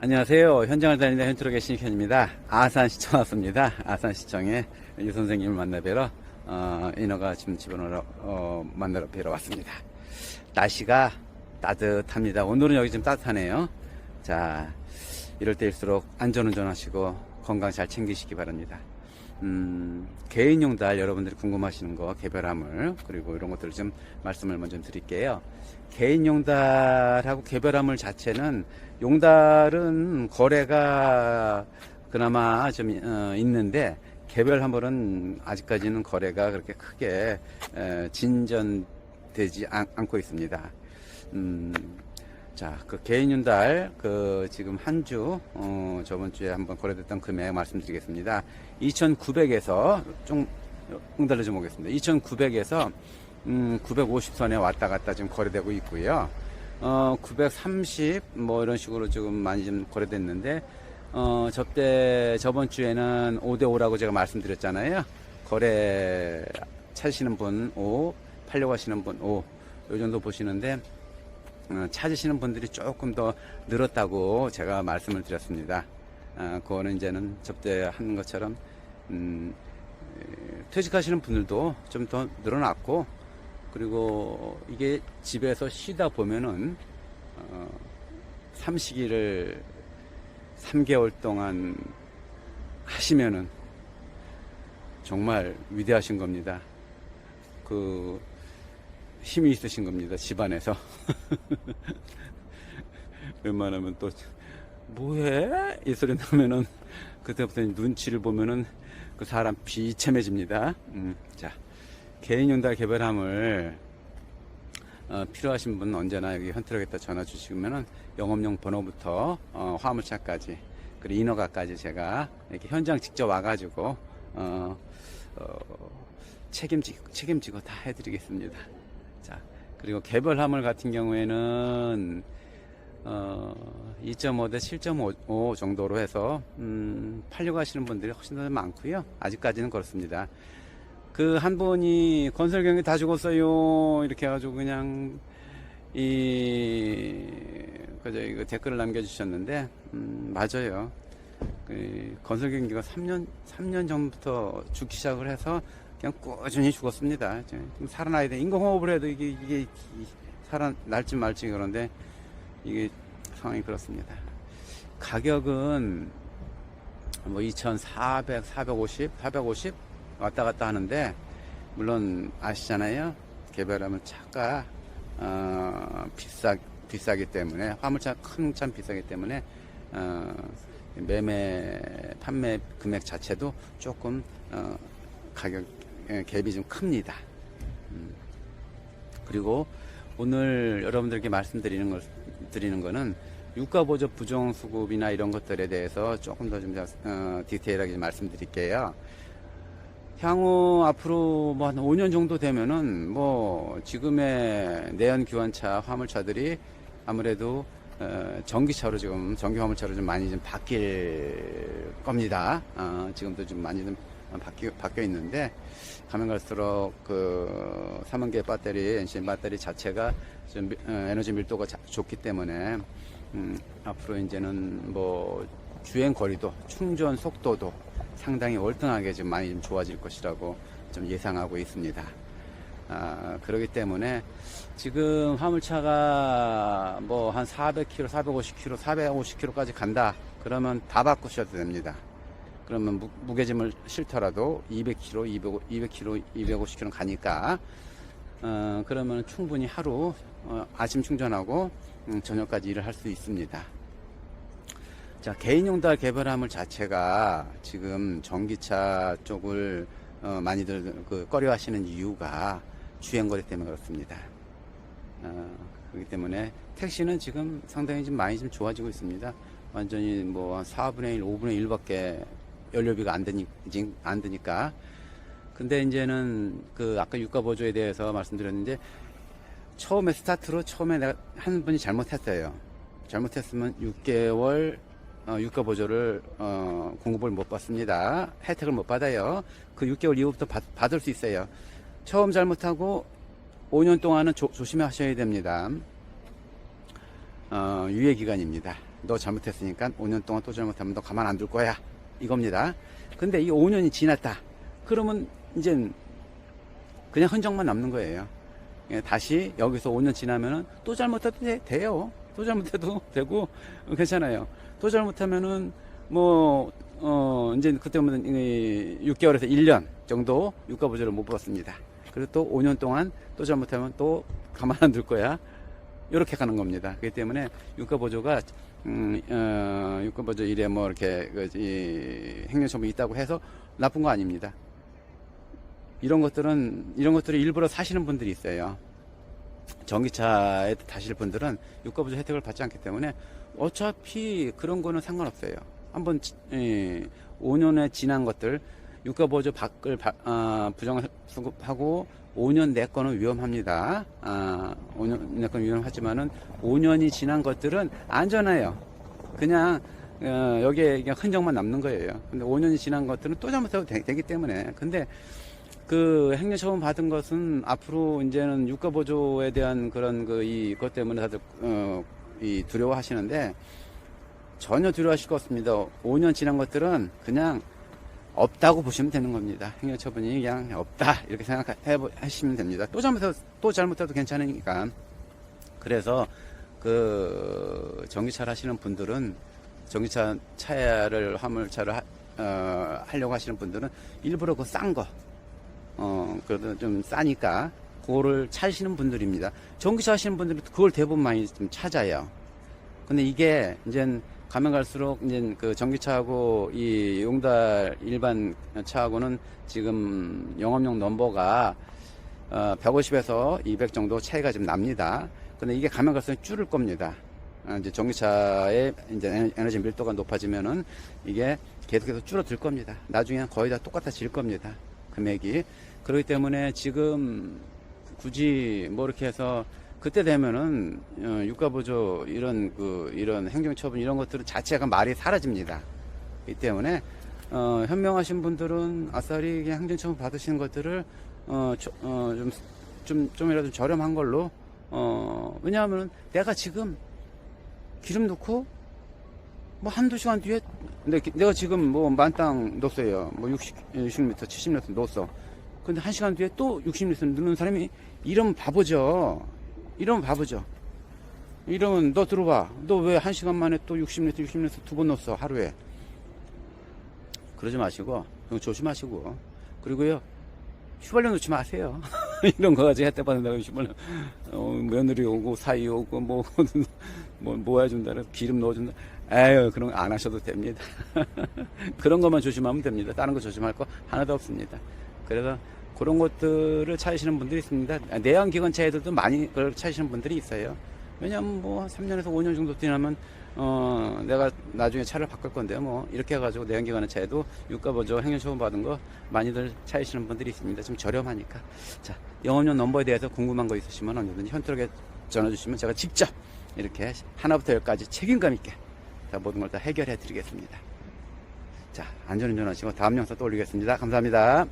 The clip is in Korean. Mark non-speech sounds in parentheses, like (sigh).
안녕하세요. 현장을 다니는 현트로 계신 현입니다. 아산시청 왔습니다. 아산시청에 유 선생님을 만나 뵈러, 어, 인어가 지금 집어넣으러, 어, 만나러 뵈러 왔습니다. 날씨가 따뜻합니다. 오늘은 여기 좀 따뜻하네요. 자, 이럴 때일수록 안전운전 하시고 건강 잘 챙기시기 바랍니다. 음, 개인용 달 여러분들이 궁금하시는 거 개별화물 그리고 이런 것들을 좀 말씀을 먼저 드릴게요. 개인용 달하고 개별화물 자체는 용달은 거래가 그나마 좀 어, 있는데 개별 화물은 아직까지는 거래가 그렇게 크게 에, 진전되지 않, 고 있습니다. 음, 자, 그 개인윤달, 그, 지금 한 주, 어, 저번 주에 한번 거래됐던 금액 말씀드리겠습니다. 2,900에서, 좀, 응달려 좀 오겠습니다. 2,900에서, 음, 950선에 왔다 갔다 지금 거래되고 있고요. 어, 930, 뭐 이런 식으로 지금 많이 좀 거래됐는데, 어, 저때, 저번 주에는 5대5라고 제가 말씀드렸잖아요. 거래 찾으시는 분 5, 팔려고 하시는 분 5, 요 정도 보시는데, 어, 찾으시는 분들이 조금 더 늘었다고 제가 말씀을 드렸습니다. 어, 그거는 이제는 접대하는 것처럼 음, 에, 퇴직하시는 분들도 좀 더 늘어났고 그리고 이게 집에서 쉬다 보면은 어, 삼시기를 3개월 동안 하시면은 정말 위대하신 겁니다. 그 힘이 있으신 겁니다. 집안에서. (laughs) (laughs) 웬만하면 또, 뭐해? 이 소리 나면은, 그때부터 눈치를 보면은 그 사람 비참해집니다. 음, 자, 개인 용달 개별함을, 어, 필요하신 분 언제나 여기 현트럭에다 전화 주시면은 영업용 번호부터, 어, 화물차까지, 그리고 인허가까지 제가 이렇게 현장 직접 와가지고, 어, 어, 책임지고, 책임지고 다 해드리겠습니다. 자, 그리고 개별 화물 같은 경우에는 어, 2.5 대 7.5 정도로 해서 음, 팔려고 하시는 분들이 훨씬 더 많고요. 아직까지는 그렇습니다. 그 한 분이 건설 경기 다 죽었어요. 이렇게 해가지고 그냥 이 그저 이거 댓글을 남겨주셨는데 음, 맞아요. 그 건설 경기가 3년 3년 전부터 죽기 시작을 해서 그냥 꾸준히 죽었습니다. 좀 살아나야 돼. 인공호흡을 해도 이게, 이게, 이- 살아날지 말지 그런데 이게 상황이 그렇습니다. 가격은 뭐 2,400, 450, 450 왔다 갔다 하는데 물론 아시잖아요. 개별하면 차가 어, 비싸 비싸기 때문에 화물차 큰 차 비싸기 때문에 어, 매매 판매 금액 자체도 조금 어, 가격 예, 갭이 좀 큽니다. 음. 그리고 오늘 여러분들께 말씀드리는 걸 드리는 거는 유가 보조 부정 수급이나 이런 것들에 대해서 조금 더좀 어, 디테일하게 좀 말씀드릴게요. 향후 앞으로 뭐 한 5년 정도 되면은 뭐 지금의 내연 기관차 화물차들이 아무래도 어, 전기차로 지금 전기 화물차로 좀 많이 좀 바뀔 겁니다. 어, 지금도 좀 많이 좀 바뀌, 바뀌어 있는데 가면 갈수록 그 삼원계 배터리, NCM 배터리 자체가 좀 미- 어, 에너지 밀도가 자- 좋기 때문에 음, 앞으로 이제는 뭐 주행 거리도 충전 속도도 상당히 월등하게 좀 많이 좀 좋아질 것이라고 좀 예상하고 있습니다. 아, 그렇기 때문에 지금 화물차가 뭐 한 400km, 450km, 450km까지 간다. 그러면 다 바꾸셔도 됩니다. 그러면 무, 무게짐을 실더라도 200km, 200, 200km, 250km 가니까 어, 그러면 충분히 하루 어, 아침 충전하고 음, 저녁까지 일을 할 수 있습니다. 자, 개인용 달 개별화물 자체가 지금 전기차 쪽을 어, 많이들 그 꺼려 하시는 이유가 주행거리 때문에 그렇습니다. 어, 그렇기 때문에 택시는 지금 상당히 좀 많이 좀 좋아지고 있습니다. 완전히 뭐 4분의 1, 5분의 1밖에 연료비가 안 드니, 안 드니까. 근데 이제는 그 아까 유가 보조에 대해서 말씀드렸는데 처음에 스타트로 처음에 내가 한 분이 잘못했어요. 잘못했으면 6개월 어, 유가 보조를 어, 공급을 못 받습니다. 혜택을 못 받아요. 그 6개월 이후부터 받, 받을 수 있어요. 처음 잘못하고 5년 동안은 조, 조심하셔야 됩니다. 어, 유예 기간입니다. 너 잘못했으니까 5년 동안 또 잘못하면 너 가만 안 둘 거야. 이겁니다. 근데 이 5년이 지났다. 그러면 이제 그냥 흔적만 남는 거예요. 예, 다시 여기서 5년 지나면은 또 잘못해도 돼, 돼요. 또 잘못해도 (laughs) 되고 어, 괜찮아요. 또 잘못하면은 뭐 어, 이제 그때면 6개월에서 1년 정도 유가 보조를 못 받습니다. 그리고 또 5년 동안 또 잘못하면 또 가만 안 둘 거야. 이렇게 가는 겁니다. 그렇기 때문에 유가 보조가 음, 어, 유가 보조 일에 뭐 이렇게 그, 이 행정처분이 있다고 해서 나쁜 거 아닙니다. 이런 것들은 이런 것들을 일부러 사시는 분들이 있어요. 전기차에 타실 분들은 유가 보조 혜택을 받지 않기 때문에 어차피 그런 거는 상관없어요. 한번 지- 예, 5년에 지난 것들 유가 보조 받을 바- 아, 부정을 수급하고 5년 내 거는 위험합니다. 아, 5년 내 거는 위험하지만은 5년이 지난 것들은 안전해요. 그냥 어, 여기에 그냥 흔적만 남는 거예요. 근데 5년이 지난 것들은 또 잘못해도 되, 기 때문에 근데 그 행정처분 받은 것은 앞으로 이제는 유가 보조에 대한 그런 그 이것 때문에 다들 어 이 두려워하시는데 전혀 두려워하실 것 없습니다. 5년 지난 것들은 그냥 없다고 보시면 되는 겁니다. 행정처분이 그냥 없다 이렇게 생각해 하시면 됩니다. 또 잘못해도 또 잘못해도 괜찮으니까. 그래서 그 전기차를 하시는 분들은 전기차 차를 화물차를 하, 어, 하려고 하시는 분들은 일부러 그 싼 거, 어, 그래도 좀 싸니까 그거를 찾으시는 분들입니다. 전기차 하시는 분들은 그걸 대부분 많이 좀 찾아요. 근데 이게 이제 가면 갈수록 이제 그 전기차하고 이 용달 일반 차하고는 지금 영업용 넘버가 어, 150에서 200 정도 차이가 좀 납니다. 근데 이게 가면 갈수록 줄을 겁니다. 어, 이제 전기차의 이제 에너- 에너지 밀도가 높아지면은 이게 계속해서 줄어들 겁니다. 나중에는 거의 다 똑같아질 겁니다. 금액이. 그렇기 때문에 지금 굳이 뭐 이렇게 해서 그때 되면은 어, 유가 보조 이런 그 이런 행정처분 이런 것들은 자체가 말이 사라집니다. 이 때문에 어, 현명하신 분들은 아싸리 그냥 행정처분 받으시는 것들을 어, 저- 어, 좀, 좀, 좀이라도 저렴한 걸로 어, 왜냐하면 내가 지금 기름 넣고 뭐 한두 시간 뒤에 기- 내가 지금 뭐 만땅 넣었어요. 뭐 60, 60m, 70m 넣었어. 근데 한 시간 뒤에 또 60m 넣는 사람이 이러면 바보죠. 이러면 바보죠. 이러면 너 들어봐. 너 왜 한 시간 만에 또 60m, 60m 두 번 넣었어 하루에. 그러지 마시고 조심하시고 그리고요 휘발유 넣지 마세요. (laughs) 이런 거 가지고 혜택 받는다고 휘발유 어, 며느리 오고 사이 오고 뭐 (laughs) 뭐 모아준다 그래서 기름 넣어준다. 에휴 그런 거 안 하셔도 됩니다. (laughs) 그런 것만 조심하면 됩니다. 다른 거 조심할 거 하나도 없습니다. 그래서 그런 것들을 찾으시는 분들이 있습니다. 내연 기관차 애들도 많이 그걸 찾으시는 분들이 있어요. 왜냐면 뭐 3년에서 5년 정도 지나면 어 내가 나중에 차를 바꿀 건데요. 뭐 이렇게 해가지고 내연기관의 차에도 유가 보조 행정 처분 받은 거 많이들 찾으시는 분들이 있습니다. 좀 저렴하니까. 자 영업용 넘버에 대해서 궁금한 거 있으시면 언제든지 현트럭에 전화 주시면 제가 직접 이렇게 하나부터 열까지 책임감 있게 다 모든 걸 다 해결해 드리겠습니다. 자 안전운전 하시고 다음 영상 또 올리겠습니다. 감사합니다.